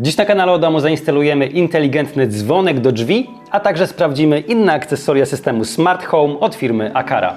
Dziś na kanale o domu zainstalujemy inteligentny dzwonek do drzwi, a także sprawdzimy inne akcesoria systemu Smart Home od firmy Akara.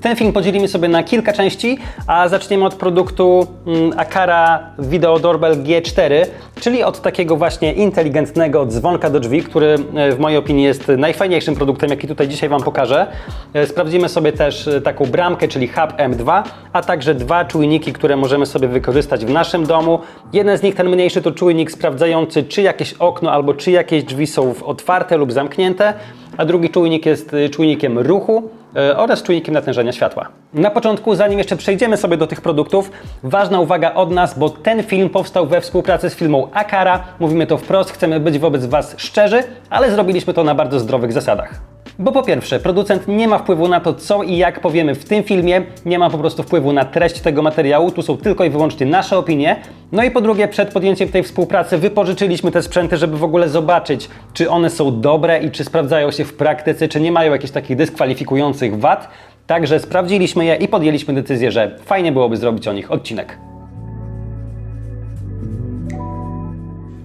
Ten film podzielimy sobie na kilka części, a zaczniemy od produktu mm, Akara Video Doorbell G4, czyli od takiego właśnie inteligentnego dzwonka do drzwi, który e, w mojej opinii jest najfajniejszym produktem, jaki tutaj dzisiaj Wam pokażę. E, Sprawdzimy sobie też e, taką bramkę, czyli Hub M2, a także dwa czujniki, które możemy sobie wykorzystać w naszym domu. Jeden z nich, ten mniejszy, to czujnik sprawdzający, czy jakieś okno albo czy jakieś drzwi są otwarte lub zamknięte, a drugi czujnik jest czujnikiem ruchu oraz czujnikiem natężenia światła. Na początku, zanim jeszcze przejdziemy sobie do tych produktów, ważna uwaga od nas, bo ten film powstał we współpracy z firmą Akara. Mówimy to wprost, chcemy być wobec Was szczerzy, ale zrobiliśmy to na bardzo zdrowych zasadach. Bo po pierwsze, producent nie ma wpływu na to, co i jak powiemy w tym filmie, nie ma po prostu wpływu na treść tego materiału, tu są tylko i wyłącznie nasze opinie. No i po drugie, przed podjęciem tej współpracy wypożyczyliśmy te sprzęty, żeby w ogóle zobaczyć, czy one są dobre i czy sprawdzają się w praktyce, czy nie mają jakichś takich dyskwalifikujących wad. Także sprawdziliśmy je i podjęliśmy decyzję, że fajnie byłoby zrobić o nich odcinek.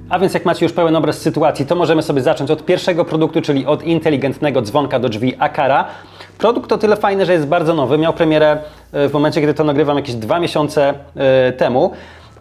A więc jak macie już pełen obraz sytuacji, to możemy sobie zacząć od pierwszego produktu, czyli od inteligentnego dzwonka do drzwi Akara. Produkt o tyle fajny, że jest bardzo nowy. Miał premierę e, w momencie, kiedy to nagrywam jakieś dwa miesiące e, temu.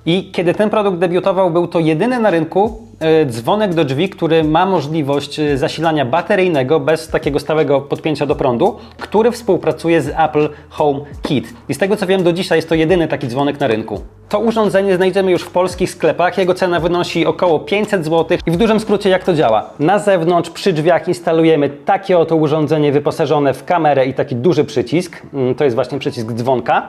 I kiedy ten produkt debiutował, był to jedyny na rynku dzwonek do drzwi, który ma możliwość e, zasilania bateryjnego bez takiego stałego podpięcia do prądu, który współpracuje z Apple Home Kit. I z tego co wiem, do dzisiaj jest to jedyny taki dzwonek na rynku. To urządzenie znajdziemy już w polskich sklepach. Jego cena wynosi około 500 zł. I w dużym skrócie jak to działa? Na zewnątrz przy drzwiach instalujemy takie oto urządzenie wyposażone w kamerę i taki duży przycisk. Mm, To jest właśnie przycisk dzwonka.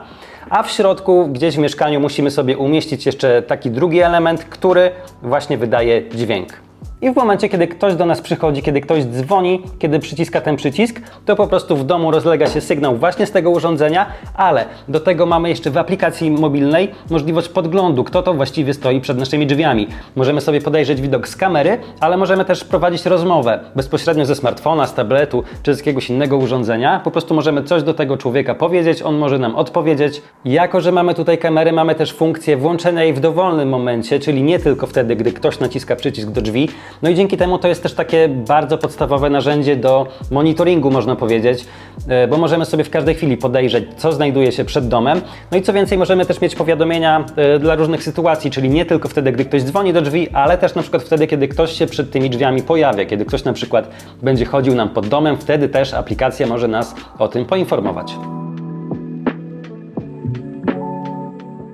A w środku, gdzieś w mieszkaniu, musimy sobie umieścić jeszcze taki drugi element, który właśnie wydaje dźwięk. I w momencie, kiedy ktoś do nas przychodzi, kiedy ktoś dzwoni, kiedy przyciska ten przycisk, to po prostu w domu rozlega się sygnał właśnie z tego urządzenia, ale do tego mamy jeszcze w aplikacji mobilnej możliwość podglądu, kto to właściwie stoi przed naszymi drzwiami. Możemy sobie podejrzeć widok z kamery, ale możemy też prowadzić rozmowę bezpośrednio ze smartfona, z tabletu czy z jakiegoś innego urządzenia. Po prostu możemy coś do tego człowieka powiedzieć, on może nam odpowiedzieć. Jako, że mamy tutaj kamerę, mamy też funkcję włączenia jej w dowolnym momencie, czyli nie tylko wtedy, gdy ktoś naciska przycisk do drzwi. No i dzięki temu to jest też takie bardzo podstawowe narzędzie do monitoringu, można powiedzieć, e, bo możemy sobie w każdej chwili podejrzeć, co znajduje się przed domem. No i co więcej, możemy też mieć powiadomienia e, dla różnych sytuacji, czyli nie tylko wtedy, gdy ktoś dzwoni do drzwi, ale też na przykład wtedy, kiedy ktoś się przed tymi drzwiami pojawia, kiedy ktoś na przykład będzie chodził nam pod domem, wtedy też aplikacja może nas o tym poinformować.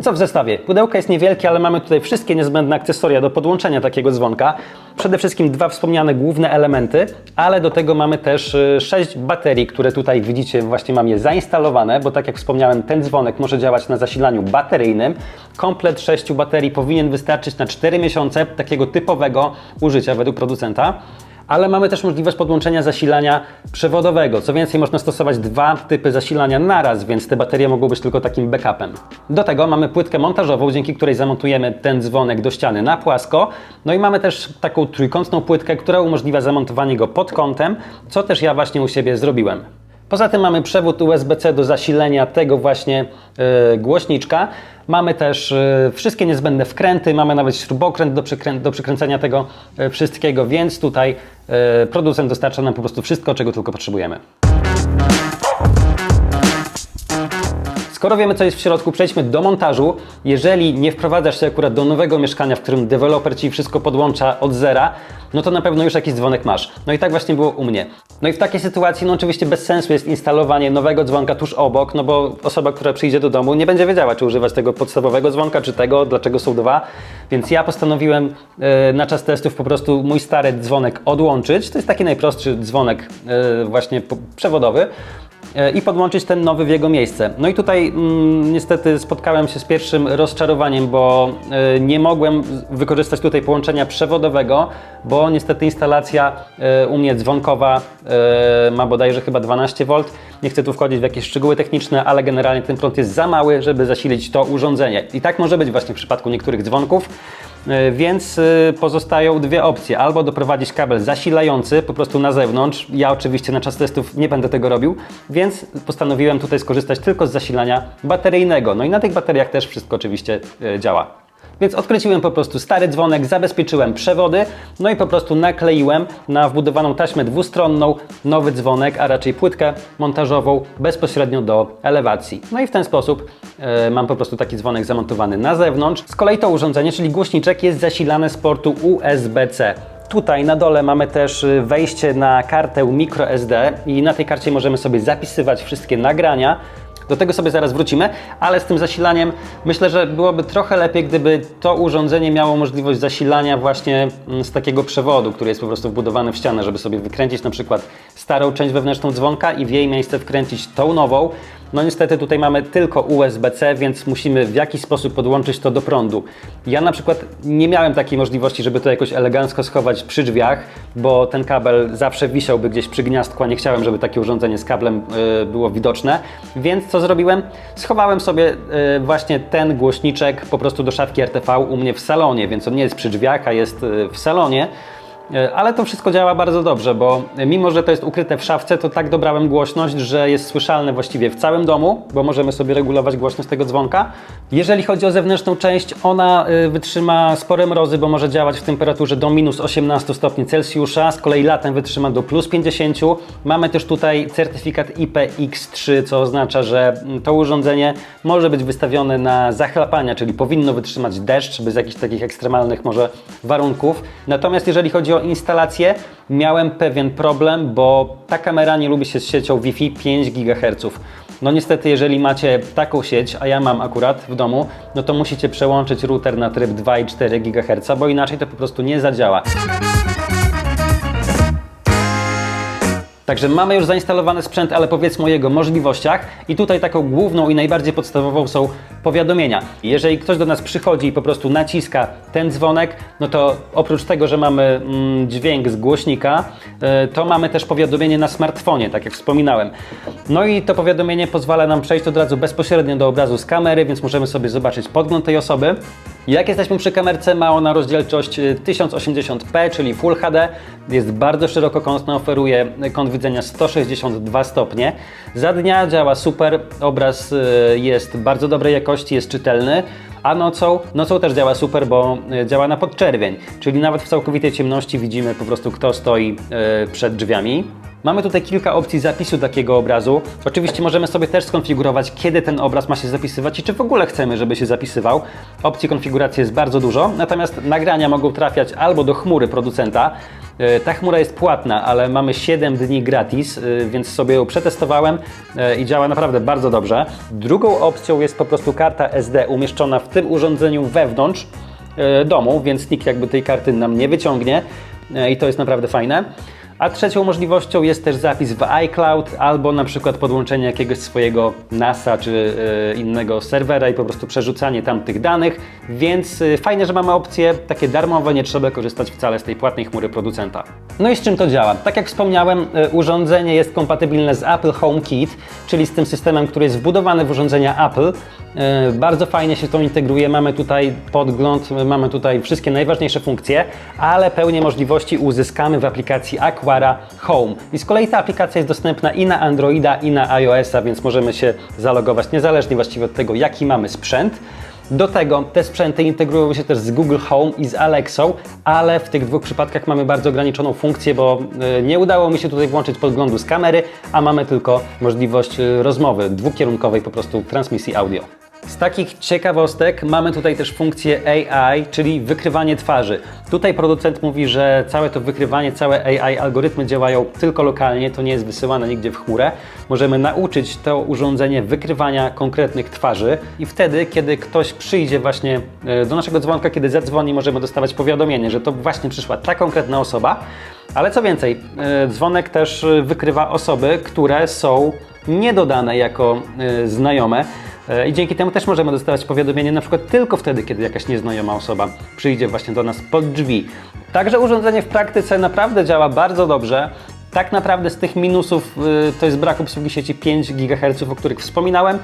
Co w zestawie? Pudełko jest niewielkie, ale mamy tutaj wszystkie niezbędne akcesoria do podłączenia takiego dzwonka. Przede wszystkim dwa wspomniane główne elementy, ale do tego mamy też y, sześć baterii, które tutaj widzicie, właśnie mam je zainstalowane, bo tak jak wspomniałem, ten dzwonek może działać na zasilaniu bateryjnym. Komplet sześciu baterii powinien wystarczyć na 4 miesiące takiego typowego użycia według producenta ale mamy też możliwość podłączenia zasilania przewodowego. Co więcej, można stosować dwa typy zasilania naraz, więc te baterie mogą być tylko takim backupem. Do tego mamy płytkę montażową, dzięki której zamontujemy ten dzwonek do ściany na płasko. No i mamy też taką trójkątną płytkę, która umożliwia zamontowanie go pod kątem, co też ja właśnie u siebie zrobiłem. Poza tym mamy przewód USB-C do zasilenia tego właśnie e, głośniczka. Mamy też e, wszystkie niezbędne wkręty, mamy nawet śrubokręt do, przykrę- do przykręcenia tego e, wszystkiego, więc tutaj e, producent dostarcza nam po prostu wszystko, czego tylko potrzebujemy. Skoro wiemy, co jest w środku, przejdźmy do montażu. Jeżeli nie wprowadzasz się akurat do nowego mieszkania, w którym deweloper Ci wszystko podłącza od zera, no to na pewno już jakiś dzwonek masz. No i tak właśnie było u mnie. No i w takiej sytuacji, no oczywiście bez sensu jest instalowanie nowego dzwonka tuż obok, no bo osoba, która przyjdzie do domu, nie będzie wiedziała, czy używać tego podstawowego dzwonka, czy tego, dlaczego są dwa. Więc ja postanowiłem e, na czas testów po prostu mój stary dzwonek odłączyć. To jest taki najprostszy dzwonek e, właśnie przewodowy i podłączyć ten nowy w jego miejsce. No i tutaj mm, niestety spotkałem się z pierwszym rozczarowaniem, bo e, nie mogłem wykorzystać tutaj połączenia przewodowego, bo niestety instalacja e, u mnie dzwonkowa e, ma bodajże chyba 12 V. Nie chcę tu wchodzić w jakieś szczegóły techniczne, ale generalnie ten prąd jest za mały, żeby zasilić to urządzenie. I tak może być właśnie w przypadku niektórych dzwonków. E, Więc y, pozostają dwie opcje. Albo doprowadzić kabel zasilający po prostu na zewnątrz. Ja oczywiście na czas testów nie będę tego robił, więc postanowiłem tutaj skorzystać tylko z zasilania bateryjnego. No i na tych bateriach też wszystko oczywiście e, działa. Więc odkręciłem po prostu stary dzwonek, zabezpieczyłem przewody, no i po prostu nakleiłem na wbudowaną taśmę dwustronną nowy dzwonek, a raczej płytkę montażową bezpośrednio do elewacji. No i w ten sposób e, mam po prostu taki dzwonek zamontowany na zewnątrz. Z kolei to urządzenie, czyli głośniczek jest zasilane z portu USB-C. Tutaj na dole mamy też y, wejście na kartę microSD i na tej karcie możemy sobie zapisywać wszystkie nagrania. Do tego sobie zaraz wrócimy, ale z tym zasilaniem myślę, że byłoby trochę lepiej, gdyby to urządzenie miało możliwość zasilania właśnie mm, z takiego przewodu, który jest po prostu wbudowany w ścianę, żeby sobie wykręcić na przykład starą część wewnętrzną dzwonka i w jej miejsce wkręcić tą nową. No niestety tutaj mamy tylko USB-C, więc musimy w jakiś sposób podłączyć to do prądu. Ja na przykład nie miałem takiej możliwości, żeby to jakoś elegancko schować przy drzwiach, bo ten kabel zawsze wisiałby gdzieś przy gniazdku, a nie chciałem, żeby takie urządzenie z kablem y, było widoczne. Więc co zrobiłem? Schowałem sobie y, właśnie ten głośniczek po prostu do szafki RTV u mnie w salonie, więc on nie jest przy drzwiach, a jest y, w salonie. E, Ale to wszystko działa bardzo dobrze, bo mimo, że to jest ukryte w szafce, to tak dobrałem głośność, że jest słyszalne właściwie w całym domu, bo możemy sobie regulować głośność tego dzwonka. Jeżeli chodzi o zewnętrzną część, ona y, wytrzyma spore mrozy, bo może działać w temperaturze do minus 18 stopni Celsjusza, z kolei latem wytrzyma do plus 50. Mamy też tutaj certyfikat IPX3, co oznacza, że mm, to urządzenie może być wystawione na zachlapania, czyli powinno wytrzymać deszcz bez jakichś takich ekstremalnych może warunków. Natomiast jeżeli chodzi o instalację, miałem pewien problem, bo ta kamera nie lubi się z siecią Wi-Fi 5 GHz. No niestety, jeżeli macie taką sieć, a ja mam akurat w domu, no to musicie przełączyć router na tryb 2,4 GHz, bo inaczej to po prostu nie zadziała. Także mamy już zainstalowany sprzęt, ale powiedzmy o jego możliwościach. I tutaj taką główną i najbardziej podstawową są powiadomienia. Jeżeli ktoś do nas przychodzi i po prostu naciska ten dzwonek, no to oprócz tego, że mamy mm, dźwięk z głośnika, y, to mamy też powiadomienie na smartfonie, tak jak wspominałem. No i to powiadomienie pozwala nam przejść od razu bezpośrednio do obrazu z kamery, więc możemy sobie zobaczyć podgląd tej osoby. Jak jesteśmy przy kamerce, ma ona rozdzielczość y, 1080p, czyli Full HD. Jest bardzo szerokokątna, oferuje kąt widzenia 162 stopnie. Za dnia działa super, obraz y, jest bardzo dobrej jakości, jest czytelny. A nocą, nocą też działa super, bo y, działa na podczerwień, czyli nawet w całkowitej ciemności widzimy po prostu kto stoi y, przed drzwiami. Mamy tutaj kilka opcji zapisu takiego obrazu. Oczywiście możemy sobie też skonfigurować, kiedy ten obraz ma się zapisywać i czy w ogóle chcemy, żeby się zapisywał. Opcji konfiguracji jest bardzo dużo, natomiast nagrania mogą trafiać albo do chmury producenta. E, Ta chmura jest płatna, ale mamy 7 dni gratis, e, więc sobie ją przetestowałem e, i działa naprawdę bardzo dobrze. Drugą opcją jest po prostu karta SD umieszczona w tym urządzeniu wewnątrz domu, więc nikt jakby tej karty nam nie wyciągnie i to jest naprawdę fajne. A trzecią możliwością jest też zapis w iCloud albo na przykład podłączenie jakiegoś swojego NASA czy e, innego serwera i po prostu przerzucanie tam tych danych, więc e, fajnie, że mamy opcje takie darmowe, nie trzeba korzystać wcale z tej płatnej chmury producenta. No i z czym to działa? Tak jak wspomniałem, e, urządzenie jest kompatybilne z Apple HomeKit, czyli z tym systemem, który jest wbudowany w urządzenia Apple. Bardzo fajnie się to integruje, mamy tutaj podgląd, mamy tutaj wszystkie najważniejsze funkcje, ale pełnię możliwości uzyskamy w aplikacji Home. I z kolei ta aplikacja jest dostępna i na Androida, i na iOS-a, więc możemy się zalogować niezależnie właściwie od tego, jaki mamy sprzęt. Do tego te sprzęty integrują się też z Google Home i z Alexą, ale w tych dwóch przypadkach mamy bardzo ograniczoną funkcję, bo e, nie udało mi się tutaj włączyć podglądu z kamery, a mamy tylko możliwość e, rozmowy dwukierunkowej po prostu transmisji audio. Z takich ciekawostek mamy tutaj też funkcję AI, czyli wykrywanie twarzy. Tutaj producent mówi, że całe to wykrywanie, całe AI algorytmy działają tylko lokalnie, to nie jest wysyłane nigdzie w chmurę. Możemy nauczyć to urządzenie wykrywania konkretnych twarzy i wtedy, kiedy ktoś przyjdzie właśnie e, do naszego dzwonka, kiedy zadzwoni, możemy dostawać powiadomienie, że to właśnie przyszła ta konkretna osoba. Ale co więcej, e, dzwonek też e, wykrywa osoby, które są niedodane jako znajome. E, I dzięki temu też możemy dostawać powiadomienie na przykład tylko wtedy, kiedy jakaś nieznajoma osoba przyjdzie właśnie do nas pod drzwi. Także urządzenie w praktyce naprawdę działa bardzo dobrze. Tak naprawdę z tych minusów y, to jest brak obsługi sieci 5 GHz, o których wspominałem.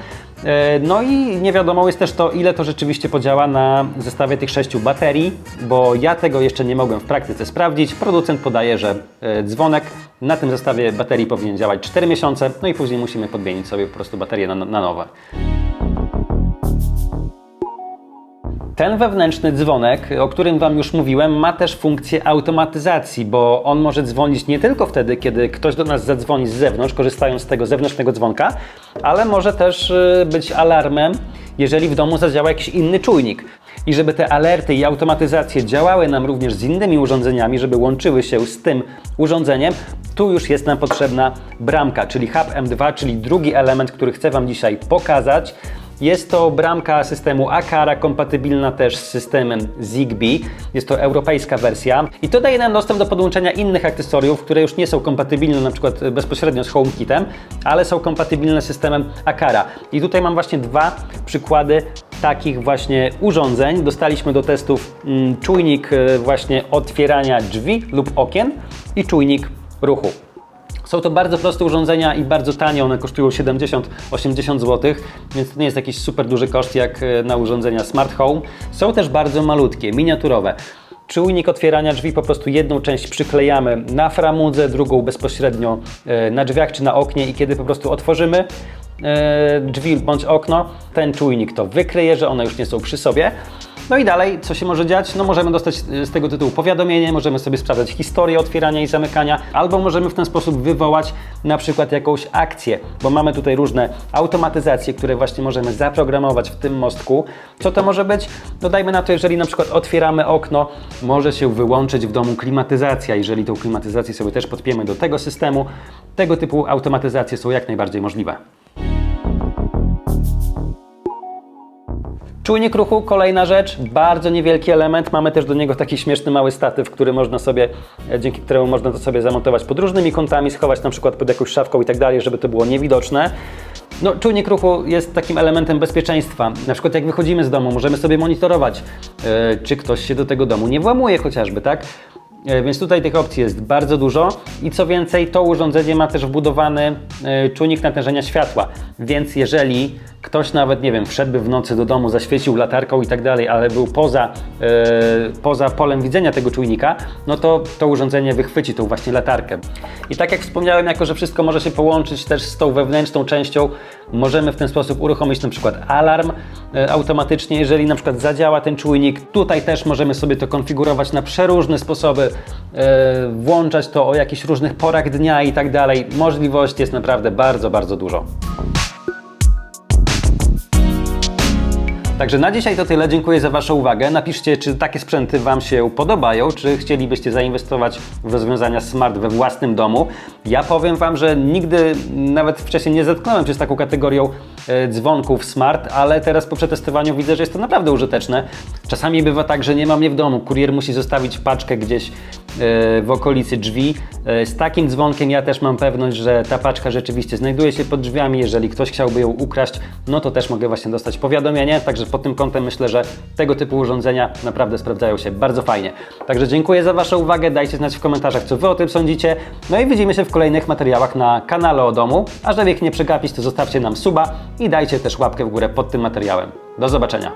E, No i nie wiadomo jest też to, ile to rzeczywiście podziała na zestawie tych sześciu baterii, bo ja tego jeszcze nie mogłem w praktyce sprawdzić. Producent podaje, że e, dzwonek na tym zestawie baterii powinien działać 4 miesiące, no i później musimy podmienić sobie po prostu baterię na, na nowe. Ten wewnętrzny dzwonek, o którym Wam już mówiłem, ma też funkcję automatyzacji, bo on może dzwonić nie tylko wtedy, kiedy ktoś do nas zadzwoni z zewnątrz, korzystając z tego zewnętrznego dzwonka, ale może też y, być alarmem, jeżeli w domu zadziała jakiś inny czujnik. I żeby te alerty i automatyzacje działały nam również z innymi urządzeniami, żeby łączyły się z tym urządzeniem, tu już jest nam potrzebna bramka, czyli hub M2, czyli drugi element, który chcę Wam dzisiaj pokazać. Jest to bramka systemu Akara, kompatybilna też z systemem Zigbee. Jest to europejska wersja i to daje nam dostęp do podłączenia innych akcesoriów, które już nie są kompatybilne na przykład bezpośrednio z HomeKitem, ale są kompatybilne z systemem Akara. I tutaj mam właśnie dwa przykłady takich właśnie urządzeń. Dostaliśmy do testów mm, czujnik e, właśnie otwierania drzwi lub okien i czujnik ruchu. Są to bardzo proste urządzenia i bardzo tanie, one kosztują 70-80 zł, więc to nie jest jakiś super duży koszt jak e, na urządzenia smart home. Są też bardzo malutkie, miniaturowe. Czujnik otwierania drzwi po prostu jedną część przyklejamy na framudze, drugą bezpośrednio e, na drzwiach czy na oknie i kiedy po prostu otworzymy e, drzwi bądź okno, ten czujnik to wykryje, że one już nie są przy sobie. No i dalej, co się może dziać? No możemy dostać e, z tego tytułu powiadomienie, możemy sobie sprawdzać historię otwierania i zamykania, albo możemy w ten sposób wywołać na przykład jakąś akcję, bo mamy tutaj różne automatyzacje, które właśnie możemy zaprogramować w tym mostku. Co to może być? No dajmy na to, jeżeli na przykład otwieramy okno, może się wyłączyć w domu klimatyzacja. Jeżeli tą klimatyzację sobie też podpiemy do tego systemu, tego typu automatyzacje są jak najbardziej możliwe. Czujnik ruchu, kolejna rzecz, bardzo niewielki element. Mamy też do niego taki śmieszny mały statyw, który można sobie, e, dzięki któremu można to sobie zamontować pod różnymi kątami, schować na przykład pod jakąś szafką i tak dalej, żeby to było niewidoczne. No, czujnik ruchu jest takim elementem bezpieczeństwa. Na przykład jak wychodzimy z domu, możemy sobie monitorować, e, czy ktoś się do tego domu nie włamuje chociażby, tak? E, Więc tutaj tych opcji jest bardzo dużo i co więcej, to urządzenie ma też wbudowany czujnik natężenia światła. Więc jeżeli ktoś nawet, nie wiem, wszedłby w nocy do domu, zaświecił latarką i tak dalej, ale był poza, e, poza polem widzenia tego czujnika, no to to urządzenie wychwyci tą właśnie latarkę. I tak jak wspomniałem, jako że wszystko może się połączyć też z tą wewnętrzną częścią, możemy w ten sposób uruchomić na przykład alarm e, automatycznie, jeżeli na przykład zadziała ten czujnik. Tutaj też możemy sobie to konfigurować na przeróżne sposoby, e, włączać to o jakichś różnych porach dnia i tak dalej. Możliwości jest naprawdę bardzo, bardzo dużo. Także na dzisiaj to tyle. Dziękuję za Waszą uwagę. Napiszcie, czy takie sprzęty Wam się podobają, czy chcielibyście zainwestować w rozwiązania smart we własnym domu. Ja powiem Wam, że nigdy nawet wcześniej nie zetknąłem się z taką kategorią dzwonków smart, ale teraz po przetestowaniu widzę, że jest to naprawdę użyteczne. Czasami bywa tak, że nie mam je w domu. Kurier musi zostawić paczkę gdzieś e, w okolicy drzwi. E, Z takim dzwonkiem ja też mam pewność, że ta paczka rzeczywiście znajduje się pod drzwiami. Jeżeli ktoś chciałby ją ukraść, no to też mogę właśnie dostać powiadomienie. Także pod tym kątem myślę, że tego typu urządzenia naprawdę sprawdzają się bardzo fajnie. Także dziękuję za Waszą uwagę. Dajcie znać w komentarzach, co Wy o tym sądzicie. No i widzimy się w kolejnych materiałach na kanale o domu. A żeby ich nie przegapić, to zostawcie nam suba i dajcie też łapkę w górę pod tym materiałem. Do zobaczenia.